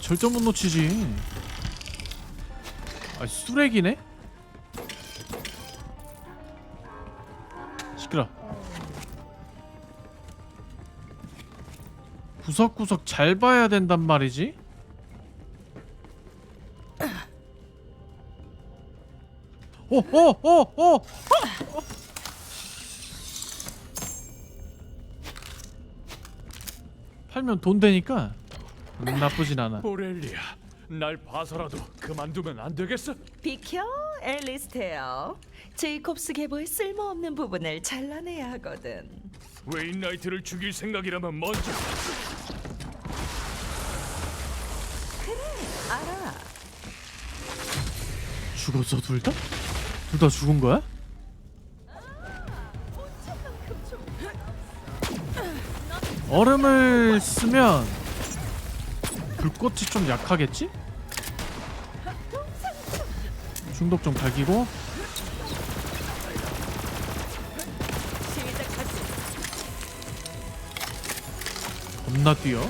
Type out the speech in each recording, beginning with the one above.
절대 못 놓치지. 아 쓰레기네? 시끄러. 구석구석 잘 봐야 된단 말이지. 오, 오, 오, 오. 팔면 돈 되니까 음, 나쁘진 않아. 오렐리아, 날 봐서라도 그만두면 안 되겠어? 비켜 앨리스테어 제이콥스 계보의 쓸모없는 부분을 잘라내야 하거든 웨인 나이트를 죽일 생각이라면 먼저 알아 죽었어 둘 다? 둘 다 죽은 거야? 얼음을 쓰면 불꽃이 좀 약하겠지? 중독 좀 갈기고 겁나 뛰어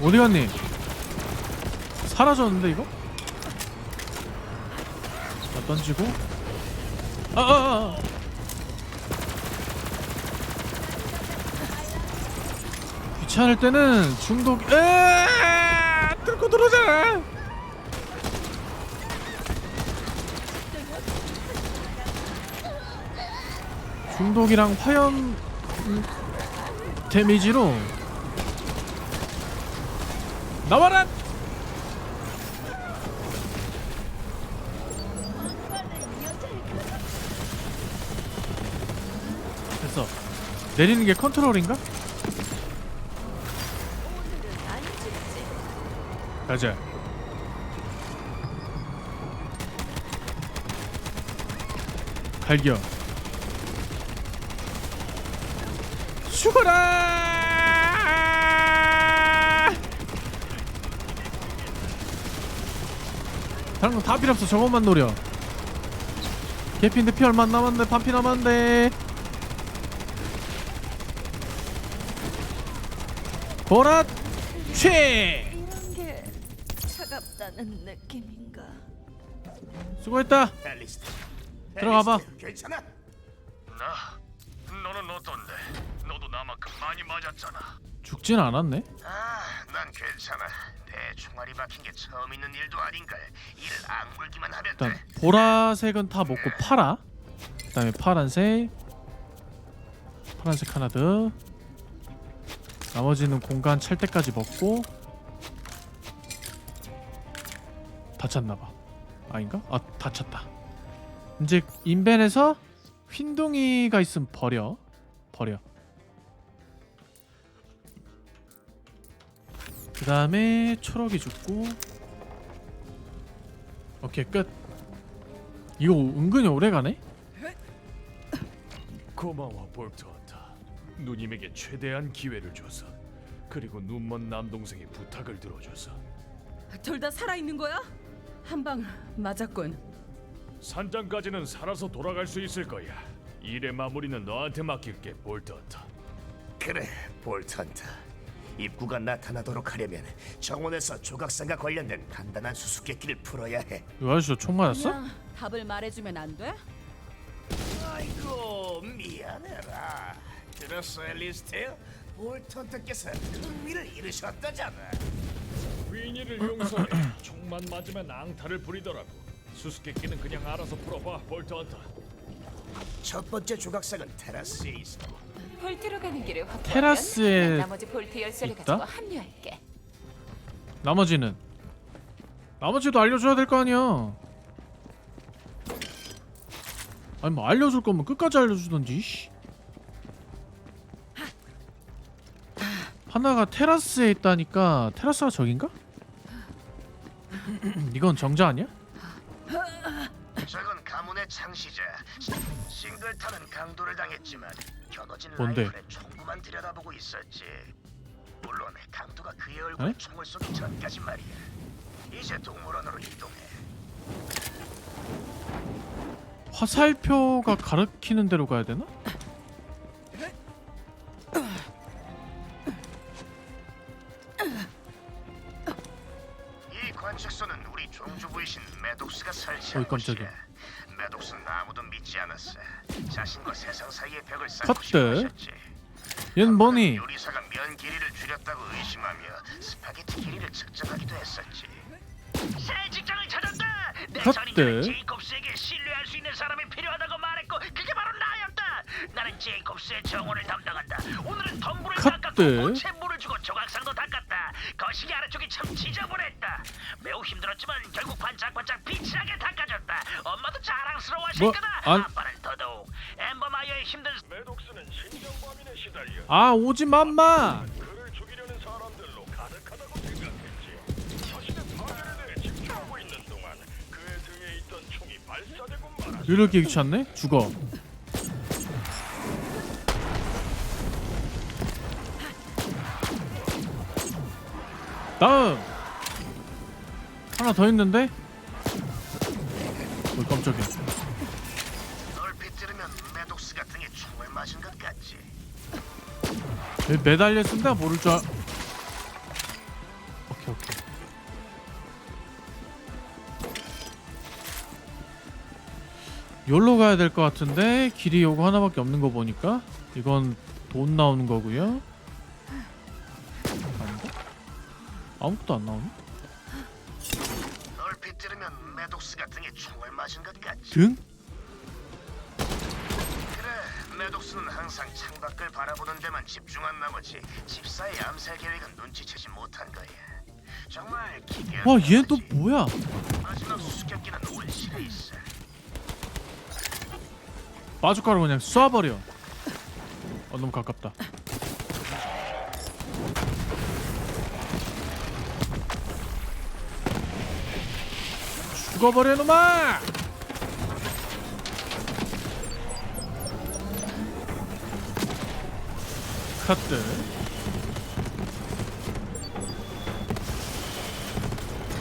어디 갔니? 사라졌는데 이거? 자 던지고 아, 아. 귀찮을 때는 중독 에! 뚫고 들어오잖아! 중독이랑 화염 음, 데미지로 나와라! 됐어. 내리는 게 컨트롤인가? 가자. 갈겨. 죽어라! 다른 건다 필요 없어. 저것만 노려. 개피인데 피 얼마 안 남았는데 반피 남았는데. 보라 게 차갑다는 느낌인가 수고했다 앨리스트. 들어가 봐. 앨리스트, 괜찮아? 나 너는 어떤데? 너도 나만큼 많이 맞았잖아. 죽진 않았네 아, 난 괜찮아. 내 총알이 박힌 게 처음 있는 일도 아닌걸. 이를 악물기만 하면 일단 돼. 보라색은 다 먹고 팔아 그 다음에 파란색 파란색 하나 더 나머지는 공간 찰 때까지 먹고 다 찼나봐 아닌가? 아다 찼다 이제 인벤에서 휜둥이가 있으면 버려 버려 그 다음에 초록이 죽고 오케이 끝 이거 은근히 오래가네? 고마워 볼트헌터. 누님에게 최대한 기회를 줘서 그리고 눈먼 남동생의 부탁을 들어줘서 둘 다 살아있는 거야? 한 방 맞았군. 산장까지는 살아서 돌아갈 수 있을 거야. 일의 마무리는 너한테 맡길게 볼트헌터. 그래, 볼턴트. 입구가 나타나도록 하려면 정원에서 조각상과 관련된 간단한 수수께끼를 풀어야 해. 이 아저씨 총 맞았어? 그냥 답을 말해주면 안 돼? 아이고, 미안해라. 들었어, 앨리스트? 볼턴트께서 흥미를 잃으셨다잖아. 윈이를 용서해. 총만 맞으면 앙탈을 부리더라고. 수수께끼는 그냥 알아서 풀어봐 볼트헌터. 첫 번째 조각상은 테라스에 있어. 볼트로 가는 길을 확보하면 테라스에 난 나머지 볼트 열쇠를 있다? 가지고 합류할게. 나머지는 나머지도 알려줘야 될 거 아니야 아니 뭐 알려줄 거면 끝까지 알려주던지 씨. 하나가 테라스에 있다니까 테라스가 저긴가? 이건 정자 아니야? 저건 가문의 창시자 싱글턴은 강도를 당했지만 겨눠진 뭔데? 라이플에 총구만 들여다보고 있었지 물론 강도가 그의 얼굴에 에? 총을 쏘기 전까지 말이야 이제 동물원으로 이동해 화살표가 가리키는 대로 가야 되나? 어이, 깜짝이야. 곳이야. 메독스는 아무도 믿지 않았어. 자신과 세상 사이의 벽을 쌓고 컷들. 하셨지. 얜 뭐니? 요리사가 면 길이를 줄였다고 의심하며 스파게티 길이를 측정하기도 했었지. 새 직장을 찾았다. 내. 선임자는 제이콥스에게 신뢰할 수 있는 사람이 필요하다고 말했고 그게 바로 나였다. 나는 제이콥스의 정원을 담당한다. 오늘은 덤불을. 닦았고 챔물 뭐, 거다. 안- 매독스는 시달려 아 오지 맘마. 그를 죽이려는 사람들로 가득하다고 생각했지. 자신의 파괴에 대해 집중하고 있는 동안 그의 등에 있던 총이 발사되고 말았다. 이렇게 귀찮네? 죽어. 다음 하나 더 있는데? 어 깜짝이야. 얼핏 들으면 메독스가 등에 총을 맞은 것 같지. 왜 매달려 쓴다 모를 줄. 알... 오케이 오케이. 여기로 가야 될 것 같은데 길이 요거 하나밖에 없는 거 보니까 이건 돈 나오는 거고요. 아닌가? 아무것도 안 나오네. 등 메독스는 항상 창밖을 바라보는 데만 집중한 나머지 집사의 암살 계획은 눈치채지 못한 거야. 정말 기괴한 와 얘는 또. 뭐야? 마지막 수수께끼는 온실에 있어. 마주가루 그냥 쏴버려. 어 너무 가깝다. 죽어버려 놈아! 카트.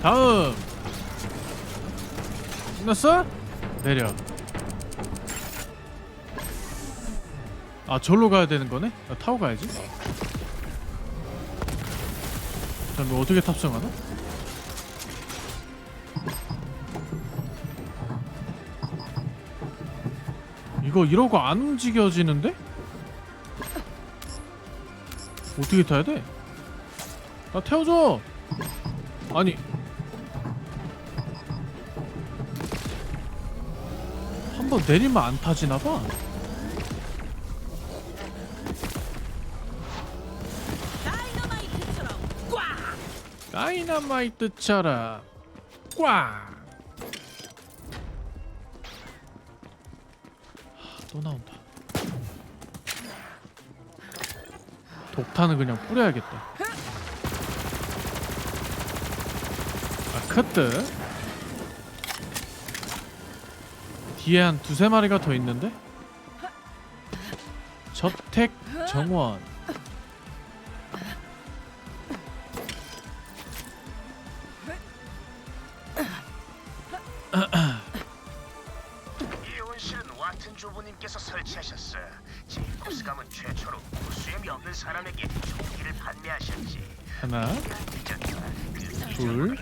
다음. 끝났어? 내려. 아 절로 가야 되는 거네? 아, 타고 가야지. 그럼 뭐 어떻게 탑승하나? 이거 이러고 안 움직여지는데? 어떻게 타야 돼? 나 태워줘. 아니. 한 번 내리면 안 타지나 봐. 다이너마이트처럼 꽉! 다이너마이트처럼 꽉! 독탄은 그냥 뿌려야겠다. 아, 커트. 뒤에 한 두세 마리가 더 있는데? 저택 정원. 이 온실은 와튼 조부님께서 설치하셨어. 가문 최초로 무수염이 없는 사람에게 총기를 판매하셨지. 하나, 그 둘.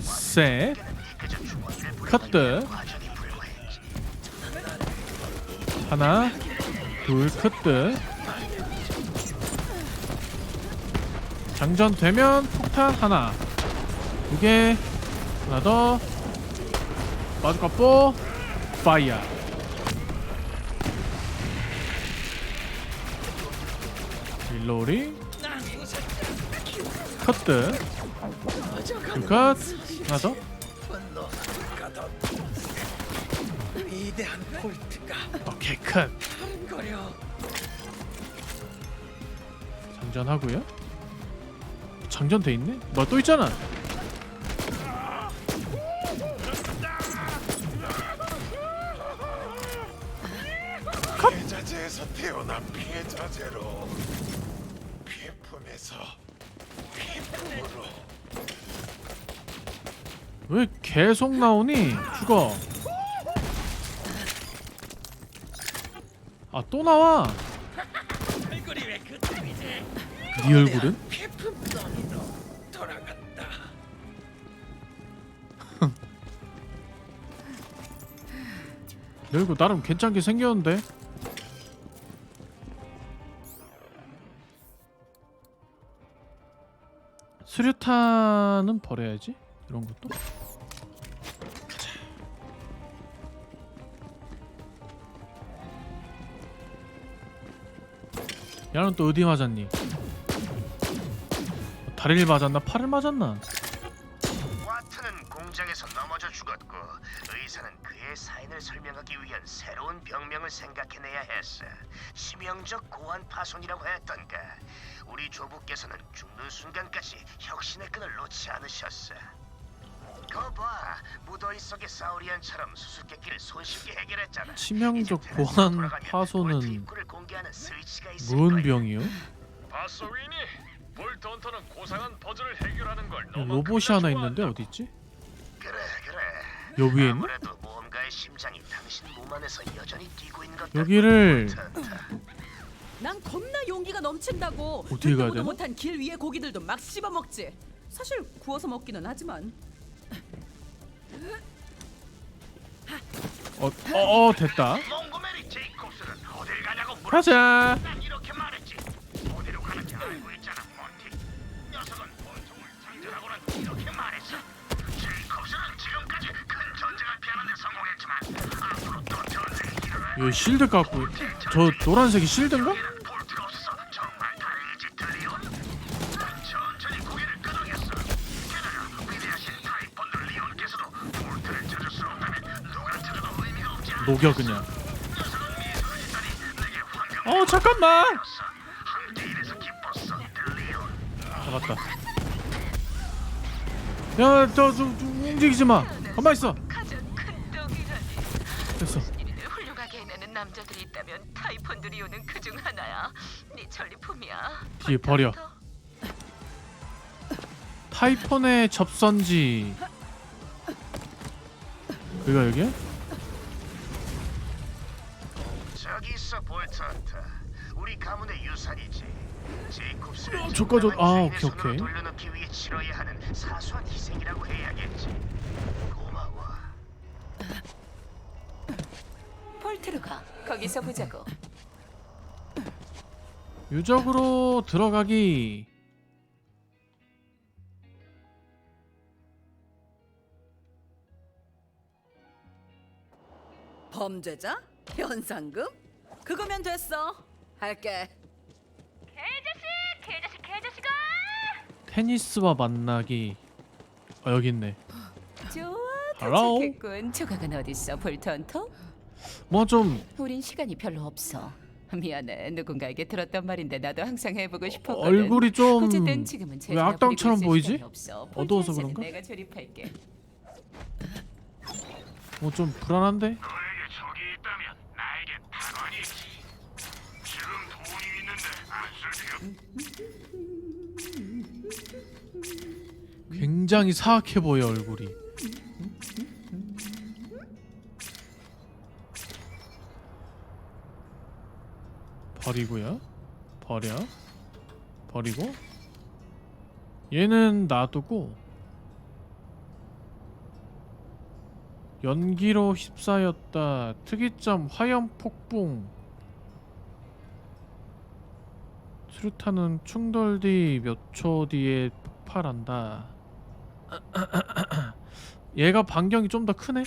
셋, 커트. 하나, 둘, 크트. 장전되면 폭탄 하나, 두 개, 하나 더. 마주카뽀, 파이어. 릴로링, 커트, 두 컷, 하나 더. 오케이 컷. 장전하고요. 장전돼 있네? 뭐 또 있잖아. 왜 계속 나오니? 죽어. 아 또 나와. 네 얼굴은? 내 얼굴 나름 괜찮게 생겼는데 수류탄은 버려야지 이런 것도 야는 또 어디 맞았니? 다리를 맞았나? 팔을 맞았나? 와트는 공장에서 넘어져 죽었고 의사는 그의 사인을 설명하기 위한 새로운 병명을 생각해내야 했어. 치명적 고환 파손이라고 했던가. 우리 조부께서는 죽는 순간까지 혁신의 끈을 놓지 않으셨어. 거봐, 무더위 속의 사우리안처럼 수수께끼를 손쉽게 해결했잖아. 치명적 볼트 파손은 무슨. 병이요? 봤어 위니? 볼트 헌터는 고상한 퍼즐을 해결하는 걸 너무 로봇이 하나 있는데 어디 있지? 그래, 그래. 여 위에 있나? 아무래도 모험가의 심장이 당신 몸 안에서 여전히 뛰고 있는 것 여기를 같다. 난 겁나 용기가 넘친다고. 어떻게 가야 되나? 못한 길 위의 고기들도 막 씹어 먹지. 사실 구워서 먹기는 하지만. 어, 어, 어 됐다. 몽고메리 제이콥스는 어딜 가냐고 물어. 가자. 난 이렇게 말했지. 어디로 가는지 알고 있잖아, 몬티. 녀석은 본통을 장전하고는 이렇게 말했어. 제이콥스는 지금까지 큰 전쟁을 피하는 데 성공했지만 앞으로 또 전쟁이 일어날 여기 실드 갖고 저 노란색이 실드인가? 녹여 그냥. 어 잠깐만. 잡았다. 야저 좀 움직이지 마. 가만 있어. 됐어. 남자들이 있다면 타이폰드 리오는 그 중 하나야. 네 전리품이야. 뒤에 버려. 타이폰의 접선지. 여기가 여기야? 저기 있어 볼트한테 우리 가문의 유산이지 제이콥스를 어, 저까지- 아, 정당한 오케이, 주인의 손으로 오케이. 돌려놓기 위해 치러야 하는 사소한 희생이라고 해야겠지 고마워 폴트로 가. 거기서 보자고. 유적으로 들어가기. 범죄자? 현상금? 그거면 됐어. 할게. 테니스와 만나기. 아 여기 있네. 좋아. Hello? 도착했군. 조각은 어딨어, 볼트 헌터? 뭐 좀 우린 시간이 별로 없어. 미안해. 누군가에게 들었단 말인데 나도 항상 해보고 싶었거든. 얼굴이 좀 어쨌든 지금은 왜 제대로 악당처럼 부리고 있을 보이지? 시간이 없어. 어두워서 그런가? 내가 조립할게. 뭐 좀 불안한데? 너에게 적이 있다면 나에게 탄환이 있지. 지금 돈이 있는데 안쓸 필요 굉장히 사악해 보여 얼굴이. 버리고요. 버려. 버리고. 얘는 놔두고. 연기로 휩싸였다. 특이점 화염 폭풍. 수류탄은 충돌 뒤 몇 초 뒤에 폭발한다. 얘가 반경이 좀 더 크네.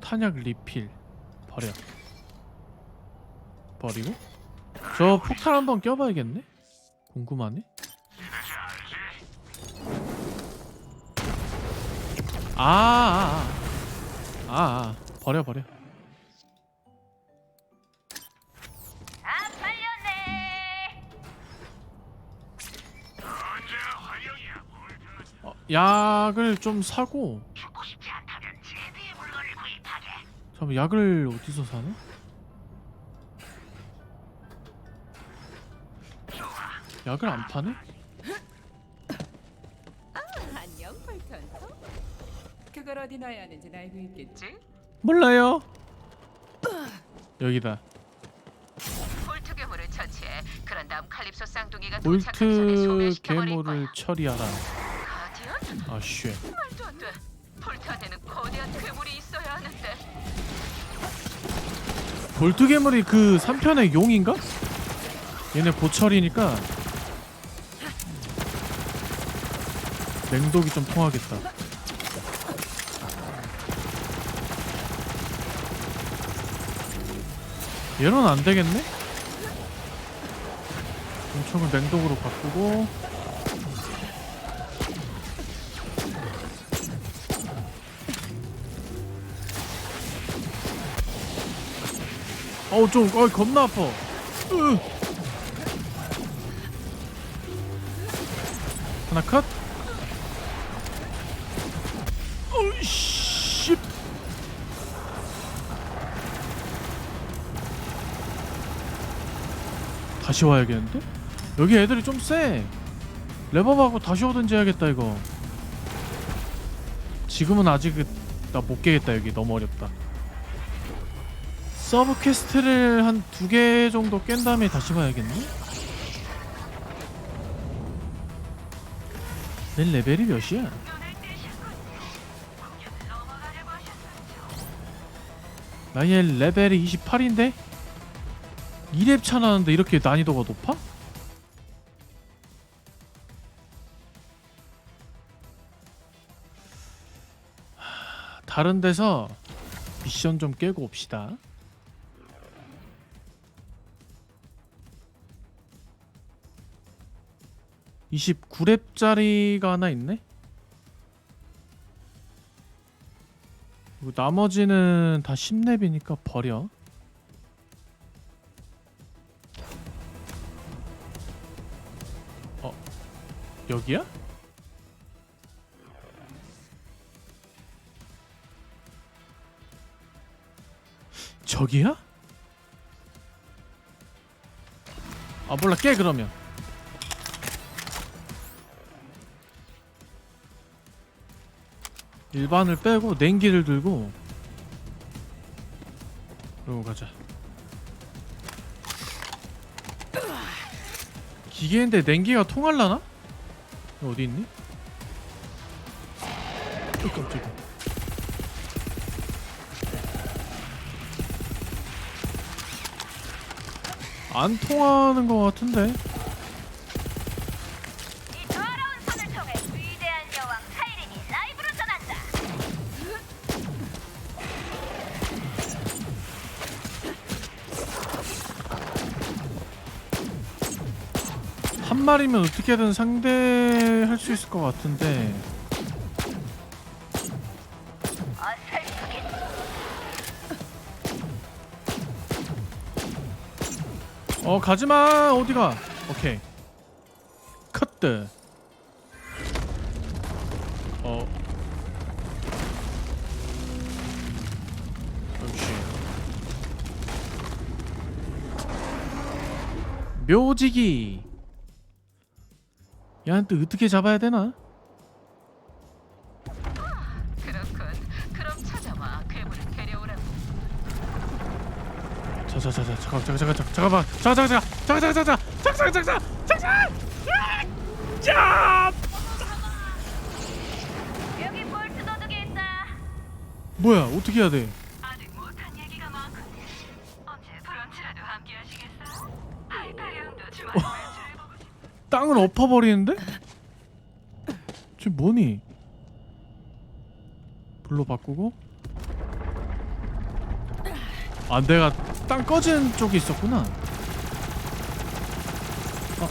탄약 리필 버려. 버리고 저 폭탄 한번 껴봐야겠네. 궁금하네. 아, 아, 아, 아, 아, 버려 버려. 어, 약을 좀 사고. 죽고 싶지 않다면 제대의 물건을 구입하게. 잠깐 약을 어디서 사나? 약을 안 파네? 그걸 어디 놔야 하는지 알고 있겠지? 몰라요. 여기다. 볼트 괴물을 처치해. 그런 다음 칼립소 쌍둥이가 도착하기 전에 볼트 소멸시켜버릴 괴물을 거야. 처리하라. 가디언? 아 쉣. 말도 안 돼. 볼트 안에는 거대한 괴물이 있어야 하는데. 볼트 괴물이 그 3편의 용인가? 얘네 보철이니까 냉독이 좀 통하겠다. 얘는 안 되겠네? 엄청은 냉독으로 바꾸고 어우 좀 어이 겁나 아파 으. 하나 컷 다시 와야겠는데? 여기 애들이 좀 세 레버하고 다시 오든지 해야겠다 이거 지금은 아직 나 못 깨겠다 여기 너무 어렵다 서브 퀘스트를 한 두 개 정도 깬 다음에 다시 봐야겠네? 내 레벨이 몇이야? 나의 레벨이 28인데? 2렙 차 나는데 이렇게 난이도가 높아? 하, 다른 데서 미션 좀 깨고 옵시다. (29 렙짜리가 하나 있네) 그리고 나머지는 다 10렙이니까 버려 여기야? 저기야? 아 몰라 깨 그러면 일반을 빼고 냉기를 들고 그러고 가자 기계인데 냉기가 통할라나? 어디 있니? 어 깜짝이야 안 통하는 것 같은데 이 더러운 손을 통해 위대한 여왕 카이린이 라이브로 전한다. 한 마리면 어떻게든 상대 할 수 있을 것 같은데. 어 가지마! 어디가? 오케이. 컷드 어. 역시 묘지기 얘한테 어떻게 잡아야 되나? 그렇군. 그럼 찾아와. 괴물을 데려오라고. 자자자자 잠깐 잠깐 잠깐 잠깐 잠깐 잠깐 잠깐 잠깐 잠깐 잠깐 잠깐 잠깐 잠깐 자 여기 볼트 도둑이 있다. 뭐야 어떻게 해야 돼? 땅을 엎어버리는데? 지금 뭐니? 불로 바꾸고 아 내가 땅 꺼진 쪽이 있었구나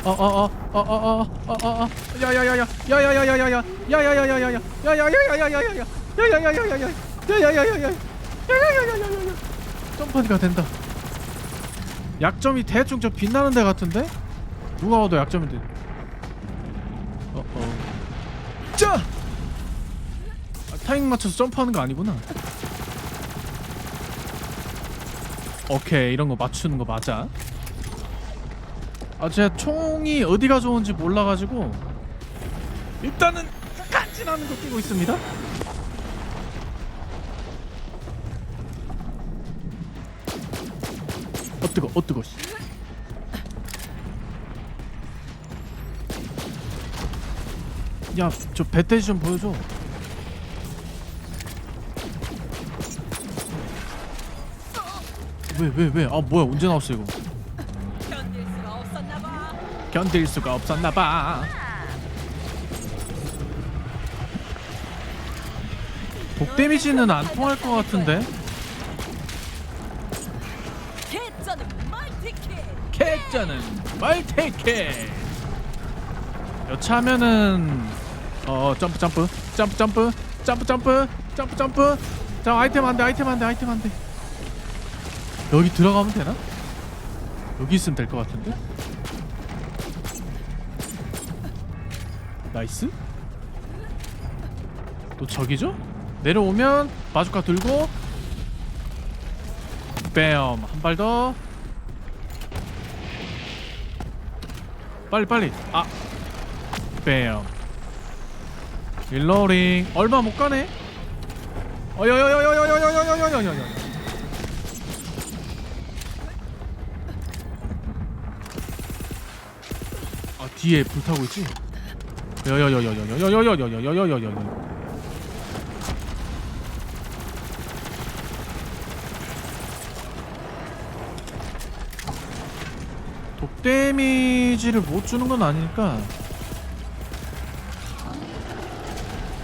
아아아아아아아아아아 야야야야 야야야야야야 야야야야야야 야야야야야야야 야야야야야야 야야야야야 야야야야야야 점프하니까 된다 약점이 대충 저 빛나는 데 같은데? 누가 와도 약점인데 어어 자! 아, 타이밍 맞춰서 점프하는 거 아니구나. 오케이 이런 거 맞추는 거 맞아. 아 제가 총이 어디가 좋은지 몰라가지고 일단은 간지나는 거 끼고 있습니다. 어 뜨거 어 뜨거. 야저 배돼지 좀 보여줘. 왜 왜 왜? 아 뭐야 언제 나왔어 이거? 견딜 수가 없었나 봐. 견딜 수가 없었나 봐. 독 데미지는 안 통할 것 같은데? 개쩌는 멀티킬. 캣자는 말테케. 여차하면은 어 점프 점프. 점프 점프. 점프 점프. 점프 점프. 자 아이템 안돼 아이템 안돼 아이템 안돼 여기 들어가면 되나? 여기 있으면 될 것 같은데? 나이스. 또 저기죠? 내려오면 바주카 들고. 뺨 한 발 더. 빨리 빨리. 아. 뺨 릴로링 얼마 못 가네. 어여여여여여여여여여여여여 아 뒤에 불 타고 있지 여여여여여여여여여여여여여여 독 데미지를 못 주는 건 아니니까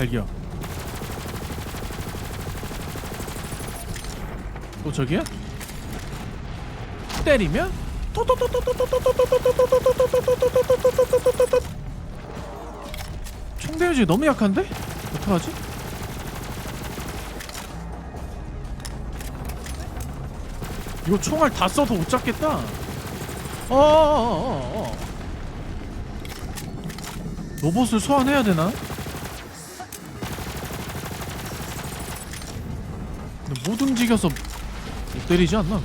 갈겨 또 저기야? 때리면 총 데미지 너무 약한데? 어떡하지? 이거 총알 다 써도 못 잡겠다. 어어어어어. 로봇을 소환해야 되나? 근데 못 움직여서 못 때리지 않나?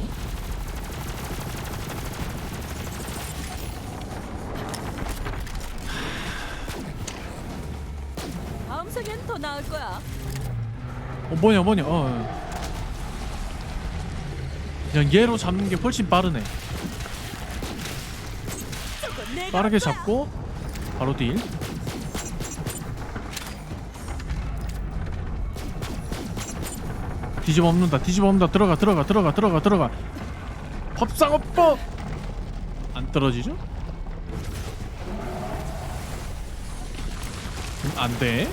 다음 생엔 더 나을 거야. 어 뭐냐 뭐냐 어, 어. 그냥 얘로 잡는 게 훨씬 빠르네 저건 내가 빠르게 잡고 바로 딜 뒤집어 엎는다 뒤집어 엎는다 들어가 들어가 들어가 들어가 들어가 법상업법 안 떨어지죠? 음, 안돼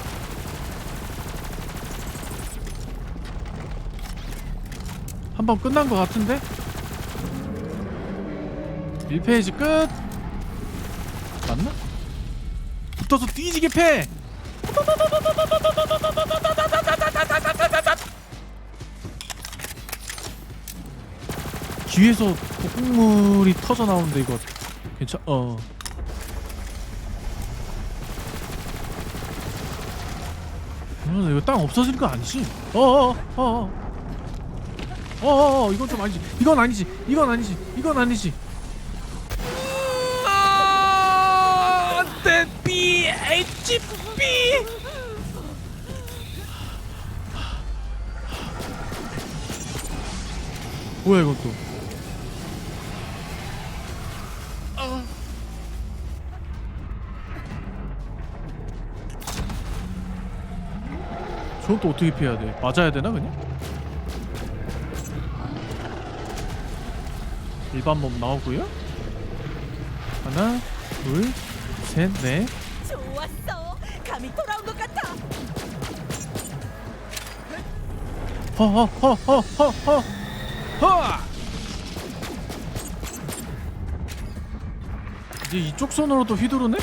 한 번 끝난 것 같은데? 1페이지 끝 맞나? 붙어서 뒤지게 패! 뒤에서 폭풍물이 터져 나오는데 이거 괜찮 어. 어, 이거 땅 없어질 거 아니지? 어어어 어어 어 어 어 이건 좀 아니지. 이건 아니지. 이건 아니지. 이건 아니지. 안돼 B H B 뭐야 또 또 어떻게 피해야 돼? 맞아야 되나 그냥? 일반 몸 나오고요. 하나, 둘, 셋, 넷. 좋았어. 감이 돌아온 것 같아. 허허허허허허 허. 이제 이쪽 손으로도 휘두르네?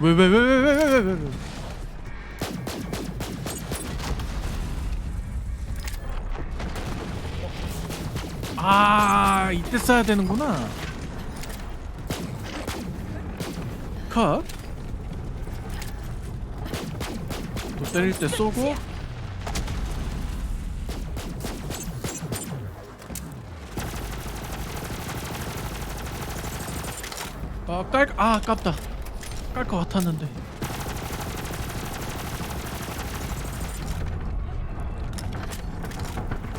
왜 왜 왜 왜 왜 왜 왜 왜? 아 이때 써야 되는구나 컷. 또 때릴 때 쏘고 아, 깔, 아, 아깝다. 깔 것 같았는데.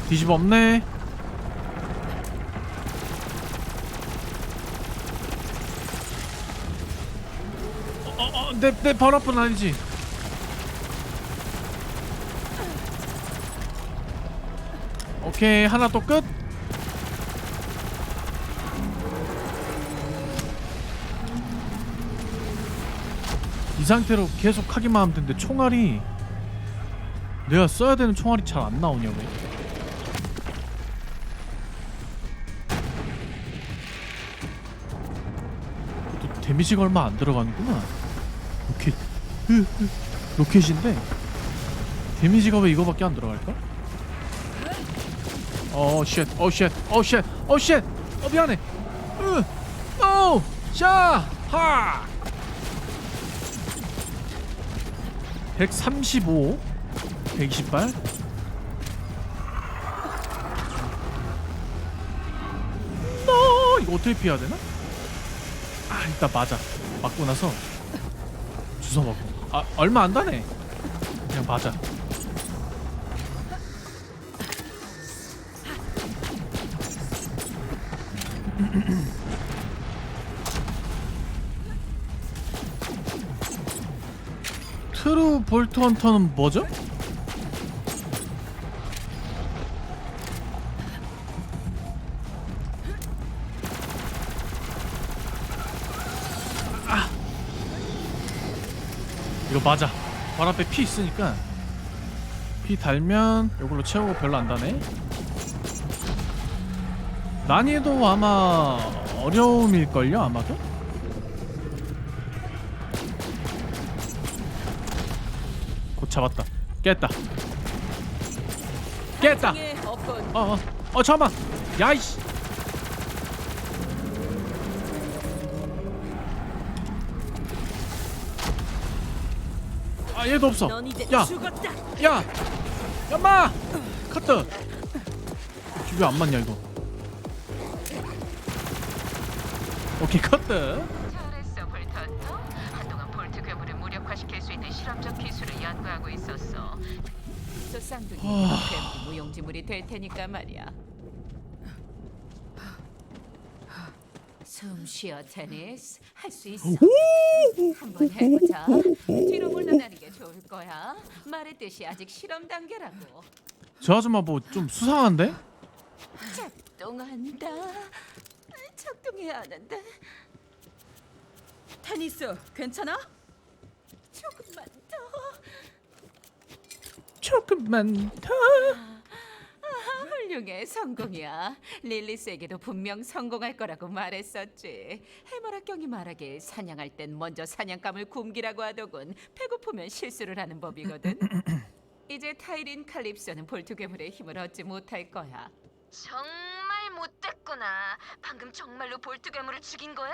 뒤집어 없네. 어, 어, 내, 내 바로 앞은 아니지. 오케이, 하나 또 끝. 이 상태로 계속 하기만 하면 되는데 총알이 내가 써야 되는 총알이 잘 안 나오냐 왜? 또 데미지가 얼마 안 들어가는구나. 로켓인데 데미지가 왜 이거밖에 안 들어갈까? 어, 쉣, 어, 쉣, 어, 쉣, 어, 쉣, 어 미안해. 으, 어, 샤, 하. 135 120발 너 이거 어떻게 피해야 되나? 아 일단 맞아 맞고 나서 주워 먹고 아 얼마 안 다네 그냥 맞아 트루 볼트 헌터는 뭐죠? 이거 맞아. 발 앞에 피 있으니까 피 달면 이걸로 채우고 별로 안 다네. 난이도 아마 어려움일걸요 아마도. 곧 잡았다. 깼다. 깼다. 예, 없군. 어, 어, 어, 잠깐만. 야이씨. 아, 얘도 없어. 넌 이제 야, 죽었다. 야, 야마, 커트. 기회 안 맞냐 이거? 오케이 커트. 잘했어, 볼턴터. 한동안 볼트 괴물을 무력화시킬 수 있는 실험적 기술을 연구하고 있었어. 저 쌍둥이 아. 괴물이 무용지물이 될 테니까 말이야. 숨 쉬어 테니스 할 수 있어. 한번 해보자. 뒤로 물러나는 게 좋을 거야. 말했듯이 아직 실험 단계라고. 저 아줌마 뭐 좀 수상한데? 작동한다. 작동해야 하는데 테니스 괜찮아? 조금만 더. 조금만 더. 아, 훌륭해 성공이야. 릴리스에게도 분명 성공할 거라고 말했었지. 해머락경이 말하길 사냥할 땐 먼저 사냥감을 굶기라고 하더군. 배고프면 실수를 하는 법이거든. 이제 타이린 칼립소는 볼트 괴물의 힘을 얻지 못할 거야. 정말 못됐구나. 방금 정말로 볼트 괴물을 죽인 거야?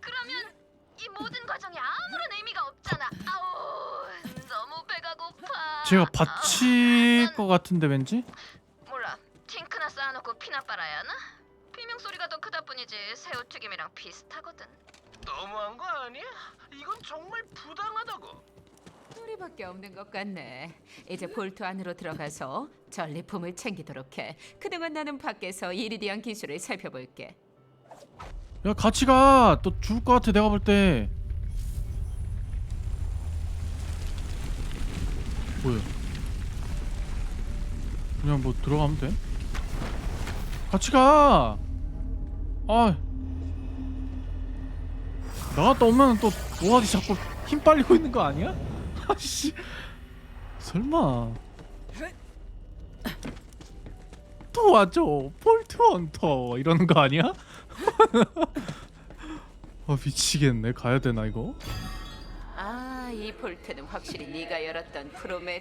그러면 이 모든 과정이 아무런 의미가 없잖아. 아우, 너무 배가 고파. 제가 받칠 것 같은데 왠지? 팅크나 쌓아놓고 피나 빨아야 하나? 비명 소리가 더 크다 뿐이지 새우튀김이랑 비슷하거든. 너무한 거 아니야? 이건 정말 부당하다고. 우리밖에 없는 것 같네. 이제 볼트 안으로 들어가서 전리품을 챙기도록 해. 그동안 나는 밖에서 이리디안 기술을 살펴볼게. 야 같이 가. 또 죽을 것 같아 내가 볼 때. 뭐야? 그냥 뭐 들어가면 돼? 같이 가. 아. 나갔다 오면 또 노아디 자꾸 힘 빨리고 있는 거 아니야? 아씨. 설마. 도와줘 볼트 헌터 이러는 거 아니야? 아 미치겠네 가야 되나 이거? 아, 이 볼트는 확실히 네가 열었던 프로메